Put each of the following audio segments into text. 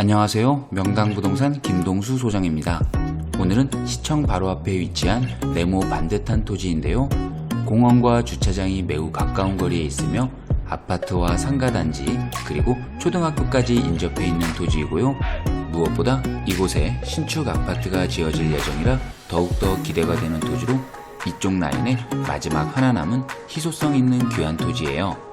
안녕하세요. 명당부동산 김동수 소장입니다. 오늘은 시청 바로 앞에 위치한 네모 반듯한 토지인데요. 공원과 주차장이 매우 가까운 거리에 있으며 아파트와 상가단지 그리고 초등학교까지 인접해 있는 토지이고요. 무엇보다 이곳에 신축 아파트가 지어질 예정이라 더욱더 기대가 되는 토지로 이쪽 라인의 마지막 하나 남은 희소성 있는 귀한 토지예요.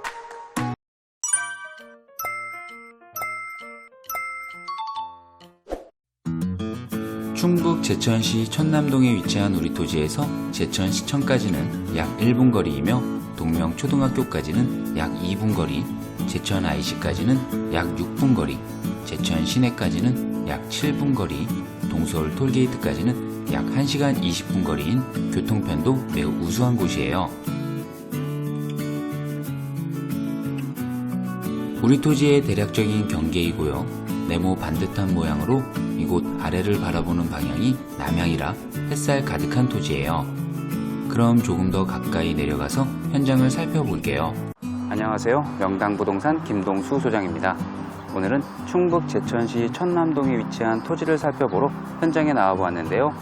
충북 제천시 천남동에 위치한 우리 토지에서 제천시청까지는 약 1분 거리이며 동명초등학교까지는 약 2분 거리, 제천 IC까지는 약 6분 거리, 제천 시내까지는 약 7분 거리, 동서울 톨게이트까지는 약 1시간 20분 거리인 교통편도 매우 우수한 곳이에요. 우리 토지의 대략적인 경계이고요. 네모 반듯한 모양으로 이곳 아래를 바라보는 방향이 남향이라 햇살 가득한 토지예요. 그럼 조금 더 가까이 내려가서 현장을 살펴볼게요. 안녕하세요. 명당부동산 김동수 소장입니다. 오늘은 충북 제천시 천남동에 위치한 토지를 살펴보러 현장에 나와 보았는데요.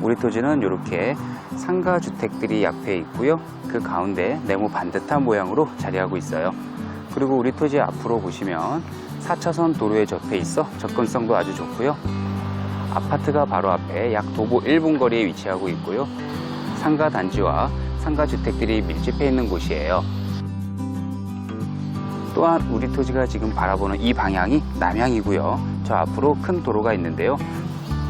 우리 토지는 이렇게 상가 주택들이 약해 있고요. 그 가운데 네모 반듯한 모양으로 자리하고 있어요. 그리고 우리 토지 앞으로 보시면 4차선 도로에 접해 있어 접근성도 아주 좋고요. 아파트가 바로 앞에 약 도보 1분 거리에 위치하고 있고요. 상가 단지와 상가 주택들이 밀집해 있는 곳이에요. 또한 우리 토지가 지금 바라보는 이 방향이 남향이고요. 저 앞으로 큰 도로가 있는데요.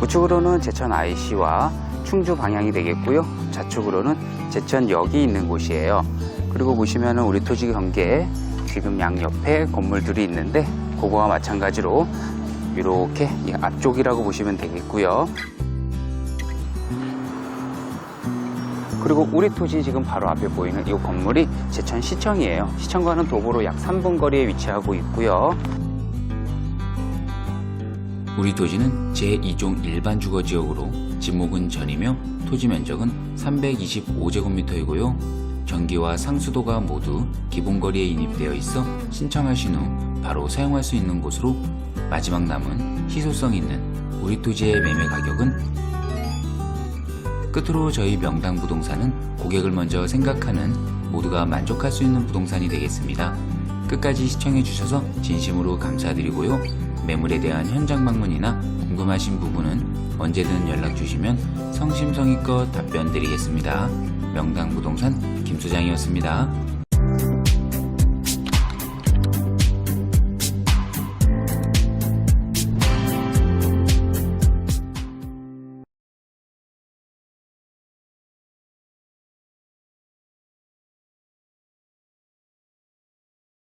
우측으로는 제천 IC와 충주 방향이 되겠고요. 좌측으로는 제천역이 있는 곳이에요. 그리고 보시면은 우리 토지 경계에 지금 양옆에 건물들이 있는데 그거와 마찬가지로 이렇게 이 앞쪽이라고 보시면 되겠고요. 그리고 우리 토지 지금 바로 앞에 보이는 이 건물이 제천시청이에요. 시청과는 도보로 약 3분 거리에 위치하고 있고요. 우리 토지는 제2종 일반 주거지역으로 지목은 전이며 토지 면적은 325제곱미터이고요. 전기와 상수도가 모두 기본거리에 인입되어 있어 신청하신 후 바로 사용할 수 있는 곳으로 마지막 남은 희소성 있는 우리 토지의 매매 가격은 끝으로 저희 명당 부동산은 고객을 먼저 생각하는 모두가 만족할 수 있는 부동산이 되겠습니다. 끝까지 시청해 주셔서 진심으로 감사드리고요. 매물에 대한 현장 방문이나 궁금하신 부분은 언제든 연락 주시면 성심성의껏 답변 드리겠습니다. 명당 부동산 김 소장이었습니다.